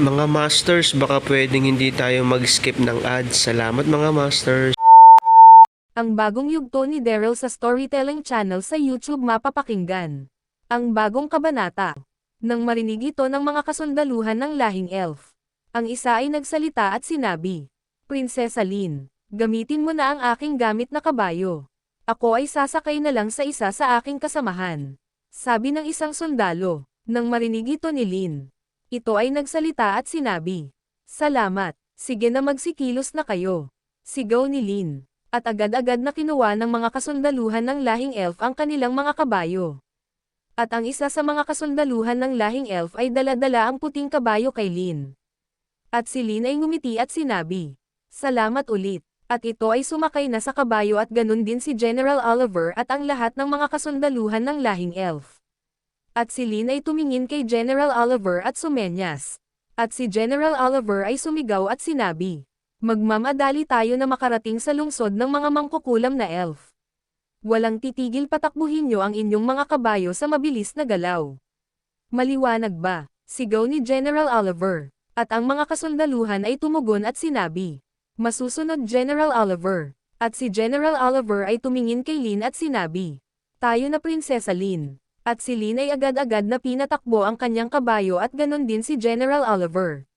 Mga Masters, baka pwedeng hindi tayo mag-skip ng ads. Salamat mga Masters. Ang bagong yugto ni Daryl sa Storytelling Channel sa YouTube mapapakinggan. Ang bagong kabanata. Nang marinig ito ng mga kasundaluhan ng lahing elf. Ang isa ay nagsalita at sinabi, Prinsesa Lin, gamitin mo na ang aking gamit na kabayo. Ako ay sasakay na lang sa isa sa aking kasamahan. Sabi ng isang sundalo, nang marinig ito ni Lin. Ito ay nagsalita at sinabi, Salamat, sige na magsikilos na kayo. Sigaw ni Lin at agad-agad na kinuha ng mga kasundaluhan ng lahing elf ang kanilang mga kabayo. At ang isa sa mga kasundaluhan ng lahing elf ay dala-dala ang puting kabayo kay Lin. At si Lin ay ngumiti at sinabi, Salamat ulit. At ito ay sumakay na sa kabayo at ganun din si General Oliver at ang lahat ng mga kasundaluhan ng lahing elf. At si Lin ay tumingin kay General Oliver at sumenyas. At si General Oliver ay sumigaw at sinabi, Magmamadali tayo na makarating sa lungsod ng mga mangkukulam na elf. Walang titigil patakbuhin nyo ang inyong mga kabayo sa mabilis na galaw. Maliwanag ba? Sigaw ni General Oliver. At ang mga kasundaluhan ay tumugon at sinabi. Masusunod General Oliver. At si General Oliver ay tumingin kay Lin at sinabi. Tayo na Prinsesa Lin. At si Lin ay agad-agad na pinatakbo ang kanyang kabayo at ganon din si General Oliver.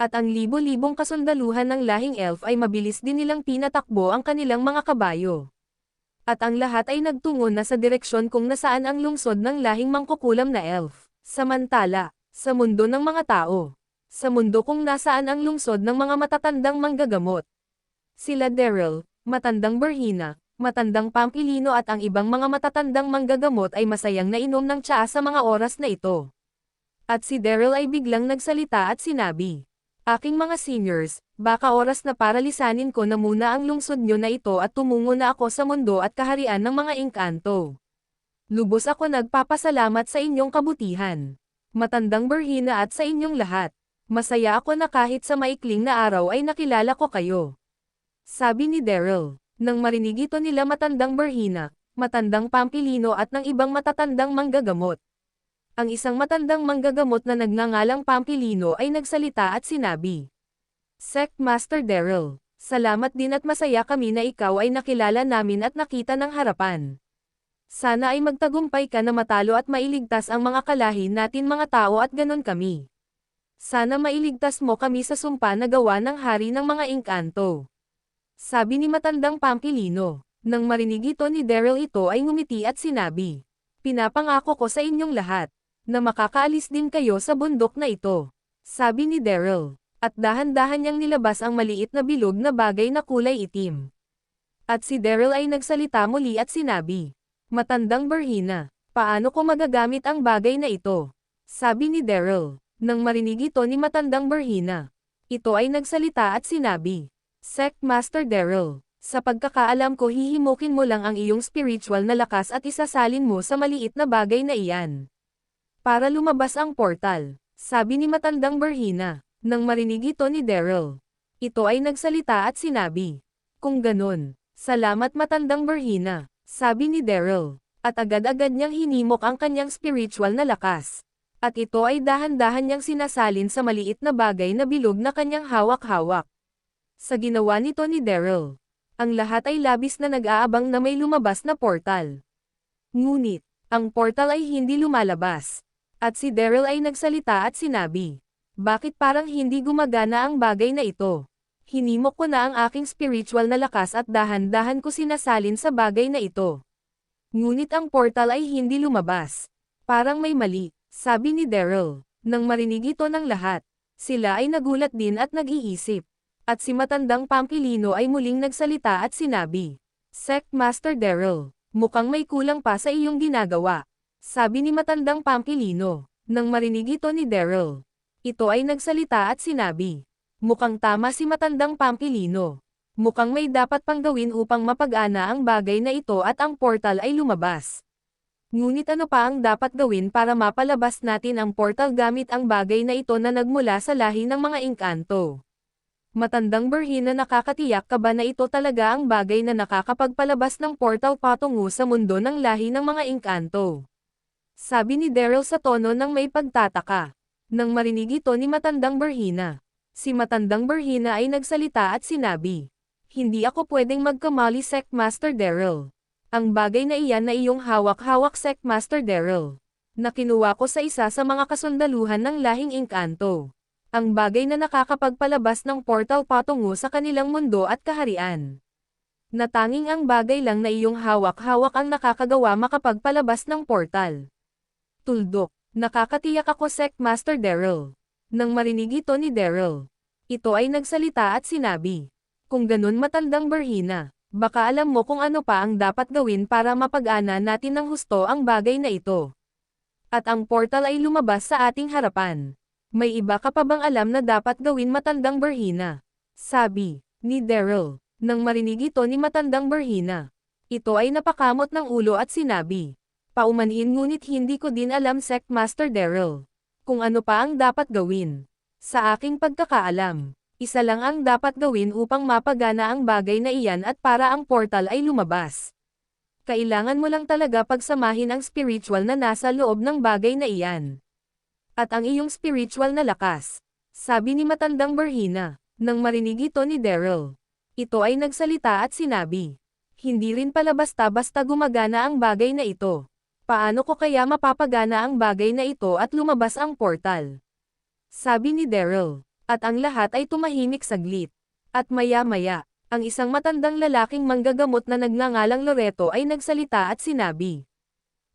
At ang libo-libong kasundaluhan ng lahing elf ay mabilis din nilang pinatakbo ang kanilang mga kabayo. At ang lahat ay nagtungo na sa direksyon kung nasaan ang lungsod ng lahing mangkukulam na elf. Samantala, sa mundo ng mga tao. Sa mundo kung nasaan ang lungsod ng mga matatandang manggagamot. Sila Daryl, matandang Berhina, matandang Pampilino at ang ibang mga matatandang manggagamot ay masayang nainom ng tsaa sa mga oras na ito. At si Daryl ay biglang nagsalita at sinabi, Aking mga seniors, baka oras na para lisanin ko na muna ang lungsod nyo na ito at tumungo na ako sa mundo at kaharian ng mga engkanto. Lubos ako nagpapasalamat sa inyong kabutihan. Matandang Berhina at sa inyong lahat. Masaya ako na kahit sa maikling na araw ay nakilala ko kayo. Sabi ni Daryl, nang marinig ito nila matandang Berhina, matandang Pampilino at ng ibang matatandang manggagamot. Ang isang matandang manggagamot na nagngangalang Pampilino ay nagsalita at sinabi, Sect Master Daryl, salamat din at masaya kami na ikaw ay nakilala namin at nakita ng harapan. Sana ay magtagumpay ka na matalo at mailigtas ang mga kalahi natin mga tao at ganon kami. Sana mailigtas mo kami sa sumpa na gawa ng hari ng mga engkanto. Sabi ni matandang Pampilino. Nang marinig ito ni Daryl ito ay ngumiti at sinabi, Pinapangako ko sa inyong lahat, na makakaalis din kayo sa bundok na ito. Sabi ni Daryl. At dahan-dahan niyang nilabas ang maliit na bilog na bagay na kulay itim. At si Daryl ay nagsalita muli at sinabi, Matandang Berhina, paano ko magagamit ang bagay na ito? Sabi ni Daryl. Nang marinig ito ni Matandang Berhina. Ito ay nagsalita at sinabi, Sect Master Daryl, sa pagkakaalam ko hihimukin mo lang ang iyong spiritual na lakas at isasalin mo sa maliit na bagay na iyan. Para lumabas ang portal, sabi ni Matandang Berhina, nang marinig ito ni Daryl. Ito ay nagsalita at sinabi, Kung ganon, salamat Matandang Berhina, sabi ni Daryl, at agad-agad niyang hinimok ang kanyang spiritual na lakas. At ito ay dahan-dahan niyang sinasalin sa maliit na bagay na bilog na kanyang hawak-hawak. Sa ginawa nito ni Daryl, ang lahat ay labis na nag-aabang na may lumabas na portal. Ngunit, ang portal ay hindi lumalabas. At si Daryl ay nagsalita at sinabi, Bakit parang hindi gumagana ang bagay na ito? Hinimok ko na ang aking spiritual na lakas at dahan-dahan ko sinasalin sa bagay na ito. Ngunit ang portal ay hindi lumabas. Parang may mali, sabi ni Daryl. Nang marinig ito ng lahat, sila ay nagulat din at nag-iisip. At si matandang Pampilino ay muling nagsalita at sinabi, Sect Master Daryl, mukhang may kulang pa sa iyong ginagawa. Sabi ni matandang Pampilino, nang marinig ito ni Daryl. Ito ay nagsalita at sinabi, mukhang tama si matandang Pampilino. Mukhang may dapat pang gawin upang mapag-ana ang bagay na ito at ang portal ay lumabas. Ngunit ano pa ang dapat gawin para mapalabas natin ang portal gamit ang bagay na ito na nagmula sa lahi ng mga engkanto? Matandang berhin na nakakatiyak ka ba na ito talaga ang bagay na nakakapagpalabas ng portal patungo sa mundo ng lahi ng mga engkanto? Sabi ni Daryl sa tono ng may pagtataka. Nang marinig ito ni Matandang Berhina. Si Matandang Berhina ay nagsalita at sinabi, Hindi ako pwedeng magkamali Sect Master Daryl. Ang bagay na iyan na iyong hawak-hawak Sect Master Daryl. Na kinuha ko sa isa sa mga kasundaluhan ng lahing engkanto. Ang bagay na nakakapagpalabas ng portal patungo sa kanilang mundo at kaharian. Natanging ang bagay lang na iyong hawak-hawak ang nakakagawa makapagpalabas ng portal. Tuldok, nakakatiyak ako Sect Master Daryl. Nang marinig ito ni Daryl, ito ay nagsalita at sinabi, kung ganun matandang berhina, baka alam mo kung ano pa ang dapat gawin para mapag-ana natin ng husto ang bagay na ito. At ang portal ay lumabas sa ating harapan. May iba ka pa bang alam na dapat gawin matandang berhina? Sabi, ni Daryl, nang marinig ito ni matandang berhina. Ito ay napakamot ng ulo at sinabi, paumanhin ngunit hindi ko din alam Sect Master Daryl. Kung ano pa ang dapat gawin. Sa aking pagkakaalam, isa lang ang dapat gawin upang mapagana ang bagay na iyan at para ang portal ay lumabas. Kailangan mo lang talaga pagsamahin ang spiritual na nasa loob ng bagay na iyan. At ang iyong spiritual na lakas. Sabi ni matandang Berhina, nang marinig ito ni Daryl. Ito ay nagsalita at sinabi, hindi rin pala basta-basta gumagana ang bagay na ito. Paano ko kaya mapapagana ang bagay na ito at lumabas ang portal? Sabi ni Daryl. At ang lahat ay tumahimik saglit. At maya-maya, ang isang matandang lalaking manggagamot na nagngangalang Loreto ay nagsalita at sinabi.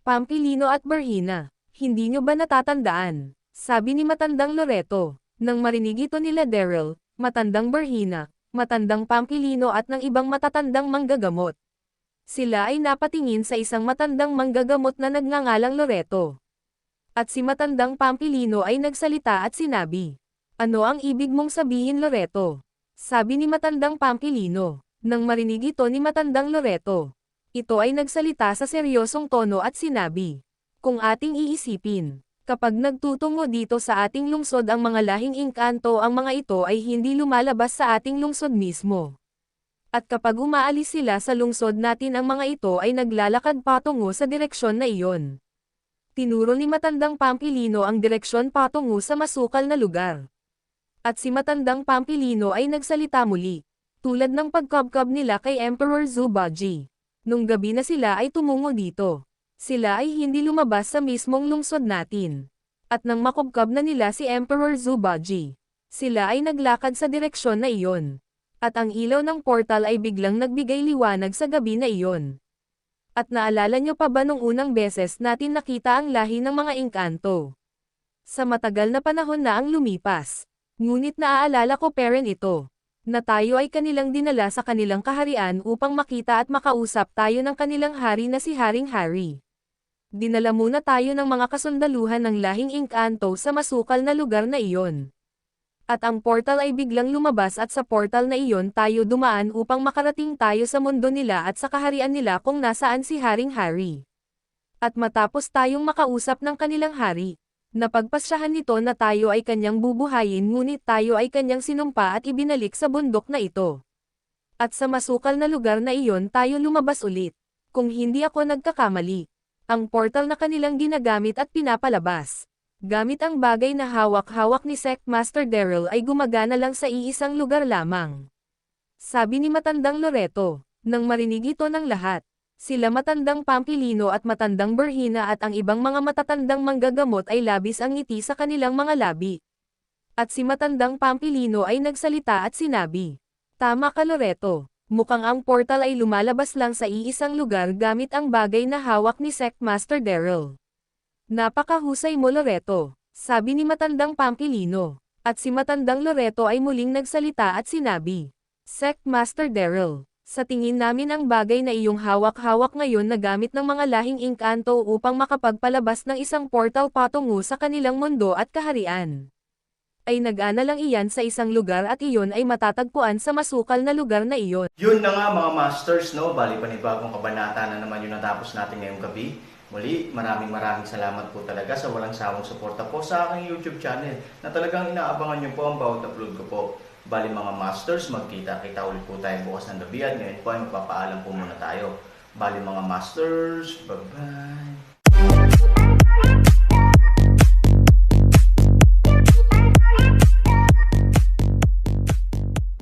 Pampilino at Berhina, hindi nyo ba natatandaan? Sabi ni matandang Loreto. Nang marinig ito nila Daryl, matandang Berhina, matandang Pampilino at ng ibang matatandang manggagamot. Sila ay napatingin sa isang matandang manggagamot na nagngangalang Loreto. At si matandang Pampilino ay nagsalita at sinabi, Ano ang ibig mong sabihin Loreto? Sabi ni matandang Pampilino. Nang marinig ito ni matandang Loreto, ito ay nagsalita sa seryosong tono at sinabi, Kung ating iisipin, kapag nagtutungo dito sa ating lungsod ang mga lahing engkanto ang mga ito ay hindi lumalabas sa ating lungsod mismo. At kapag umaalis sila sa lungsod natin ang mga ito ay naglalakad patungo sa direksyon na iyon. Tinuro ni matandang Pampilino ang direksyon patungo sa masukal na lugar. At si matandang Pampilino ay nagsalita muli, tulad ng pagkabkab nila kay Emperor Zubaji. Nung gabi na sila ay tumungo dito. Sila ay hindi lumabas sa mismong lungsod natin. At nang makubkab na nila si Emperor Zubaji, sila ay naglakad sa direksyon na iyon. At ang ilaw ng portal ay biglang nagbigay liwanag sa gabi na iyon. At naalala nyo pa ba nung unang beses natin nakita ang lahi ng mga engkanto? Sa matagal na panahon na ang lumipas. Ngunit naaalala ko parent ito. Na tayo ay kanilang dinala sa kanilang kaharian upang makita at makausap tayo ng kanilang hari na si Haring Hari. Dinala muna tayo ng mga kasundaluhan ng lahing engkanto sa masukal na lugar na iyon. At ang portal ay biglang lumabas at sa portal na iyon tayo dumaan upang makarating tayo sa mundo nila at sa kaharian nila kung nasaan si Haring Hari. At matapos tayong makausap ng kanilang hari, napagpasyahan nito na tayo ay kanyang bubuhayin ngunit tayo ay kanyang sinumpa at ibinalik sa bundok na ito. At sa masukal na lugar na iyon tayo lumabas ulit. Kung hindi ako nagkakamali, ang portal na kanilang ginagamit at pinapalabas. Gamit ang bagay na hawak-hawak ni Sect Master Daryl ay gumagana lang sa iisang lugar lamang. Sabi ni matandang Loreto, nang marinig ito ng lahat, Sila matandang Pampilino at matandang Berhina at ang ibang mga matatandang manggagamot ay labis ang ngiti sa kanilang mga labi. At si matandang Pampilino ay nagsalita at sinabi, Tama ka Loreto, mukhang ang portal ay lumalabas lang sa iisang lugar gamit ang bagay na hawak ni Sect Master Daryl. Napakahusay mo Loreto, sabi ni matandang Pampilino. At si matandang Loreto ay muling nagsalita at sinabi, Sect Master Daryl, sa tingin namin ang bagay na iyong hawak-hawak ngayon na gamit ng mga lahing inkanto upang makapagpalabas ng isang portal patungo sa kanilang mundo at kaharian. Ay nag-ana lang iyan sa isang lugar at iyon ay matatagpuan sa masukal na lugar na iyon. Yun na nga mga masters, no? Bali panibagong kabanata na naman yung natapos natin ngayong gabi. Muli, maraming maraming salamat po talaga sa walang sawang suporta po sa aking YouTube channel na talagang inaabangan nyo po ang bawat upload ko po. Bali mga masters, magkita-kita ulit po tayo bukas ng gabi at ngayon po ay magpapaalam po muna tayo. Bali mga masters, bye-bye!